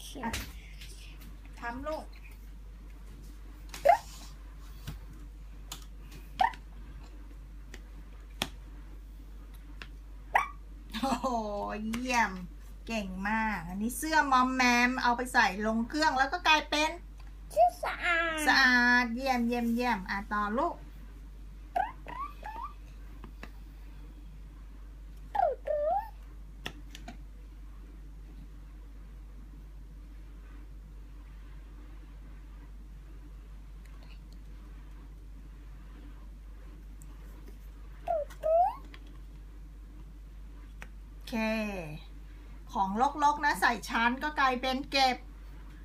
เขียนทำลูกโอ้โหเยี่ยม เก่งมาก อันนี้เสื้อมอมแมม เอาไปใส่ลงเครื่องแล้วก็กลายเป็น ชื่อสะอาด สะอาด เยี่ยมเยี่ยมเยี่ยมอะต่อลูก โอ เค ของลกๆนะใส่ชั้นก็กลายเป็นเก็บ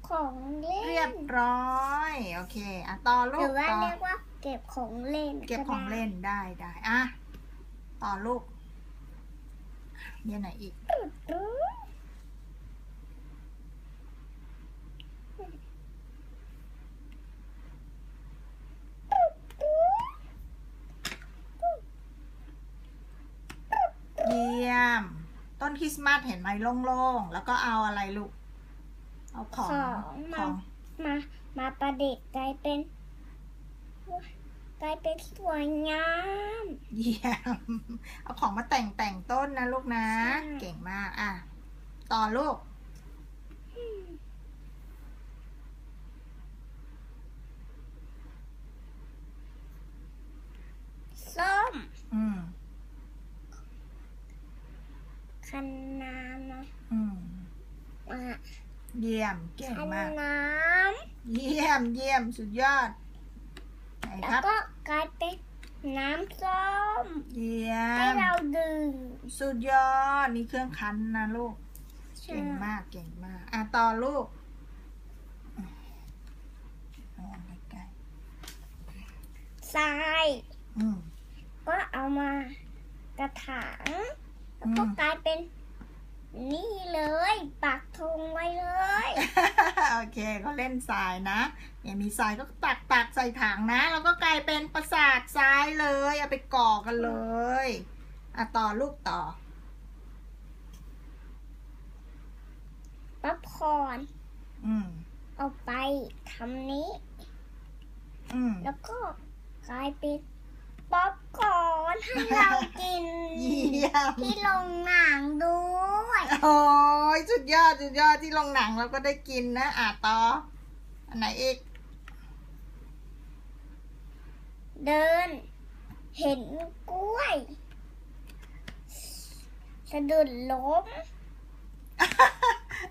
ของเล่น เรียบร้อย โอเคอะต่อหลูรืกอว่าต่อเรียกว่าเก็บของเล่นเก็บของเล่นได้ได้อะต่อลูกมีอันไหนอีกดูเยี่ยม ต้นคริสต์มาสเห็นไหมโล่งๆ แล้วก็เอาอะไรลูก เอาของของขมาองมา มาประดิษฐ์กลายเป็นกลายเป็นสวยงาม เยี่ยม เอาของมาแต่งแต่งต้นนะลูกนะใช่เก่งมาก อะ ต่อลูก ส้ม อืม คันน้ำนะอืมมาเยี่ยมเก่งคันมาก น้เยี่ยมเยี่ยมสุดยอดไหนำคแล้วรับ ก็กลายเป็นน้ำส้มเยี่ยให้ม เราดื่มสุดยอดนี่เครื่องคั้นนะลูกใช่เก่งมากเก่งมาก อะต่อลูกเอาใกล้ทรายๆอืมก็เอามากระถาง แล้วก็อืมกลายเป็น นี่เลยปักธงไว้เลย โอเคเขาเล่นทรายนะเนี่ยมีทรายก็ตักตักใส่ถังนะ แล้วก็กลายเป็นปราสาททรายเลยเอาไปก่อกันเลยอะต่อลูกต่อป๊อปคอร์นอืมเอาไปทำนี้ อืมแล้วก็กลายเป็นป๊อปคอ ร์นให้เรากิน เยี่ยม ที่โรงหนังด้วย โอ้ยสุดยอดสุดยอดที่โรงหนังเราก็ได้กินนะอะต่ออันไหนอีก เดิน เห็นกล้วย สะดุดล้ม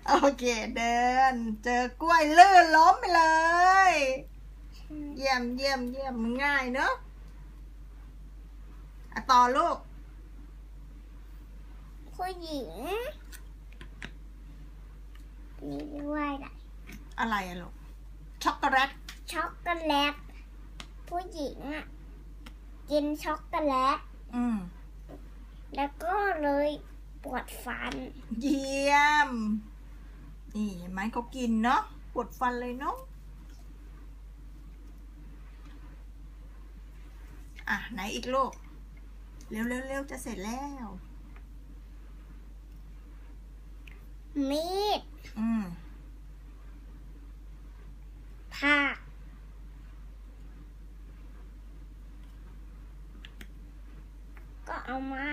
โอเคเดิน เจอกล้วยลื่นล้มไปเลย เยี่ยมเยี่ยมเยี่ยมง่ายเนอะ อะต่อลูก ผู้หญิงนี่ด้วยนะอะไรอะลูก ช็อกโกแลต ช็อกโกแลต ผู้หญิงอะ กินช็อกโกแลต อืม แล้วก็เลยปวดฟัน เยี่ยม นี่เห็นไหมเขากินเนาะ ปวดฟันเลยเนาะ อะ ไหนอีกลูก เร็วเร็วเร็วจะเสร็จแล้ว มีดอืมผักก็เอามา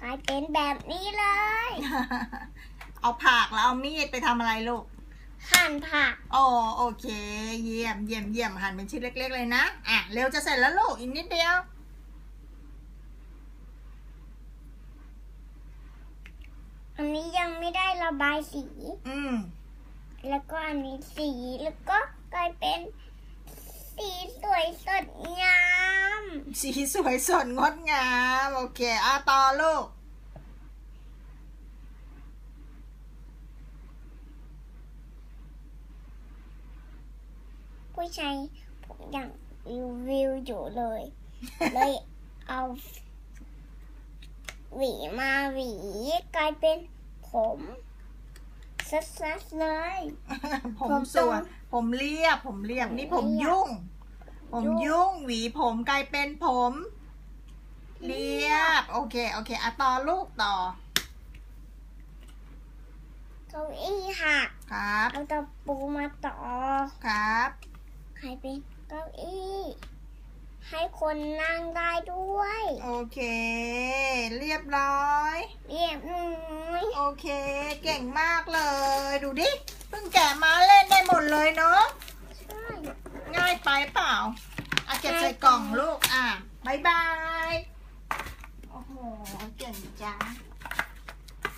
กลายเป็นแบบนี้เลย เอาผักแล้วเอามีดไปทำอะไรลูก หั่นผักอ๋อโอเค เยี่ยมเยี่ยมเยี่ยมหั่นเป็นชิ้นเล็ก ๆ เลยนะ อะ เร็วจะเสร็จแล้วลูก อีกนิดเดียว อันนี้ยังไม่ได้ระบายสี อืม แล้วก็อันนี้สีแล้วก็กลายเป็น สีสวยสดงาม สีสวยสดงดงาม โอเคอะต่อลูก ผู้ชายผมยังรีวิวอยู่เลย เลยเอา หวีมาหวีกลายเป็นผมซัดๆเลย ผมผมสวยตรงผมเรียบ ผมเรียบนี่ผมเรียบยุ่ง ผมยุ่งยุ่งหวีผมกลายเป็นผม เรียบ โอเค โอเคอะต่อลูกต่อเก้าอี้หักครับเอาตะปูมาต่อครับใครเป็นเก้าอี้ ให้คนนั่งได้ด้วย โอเค เรียบร้อย เรียบร้อยโอเค เก่งมากเลย ดูดิ เพิ่งแกะมาเล่นได้หมดเลยเนาะใช่ง่ายไปเปล่าอะเก็บใส่กล่องลูก อะบายบาย โอ้โห เก่งจัง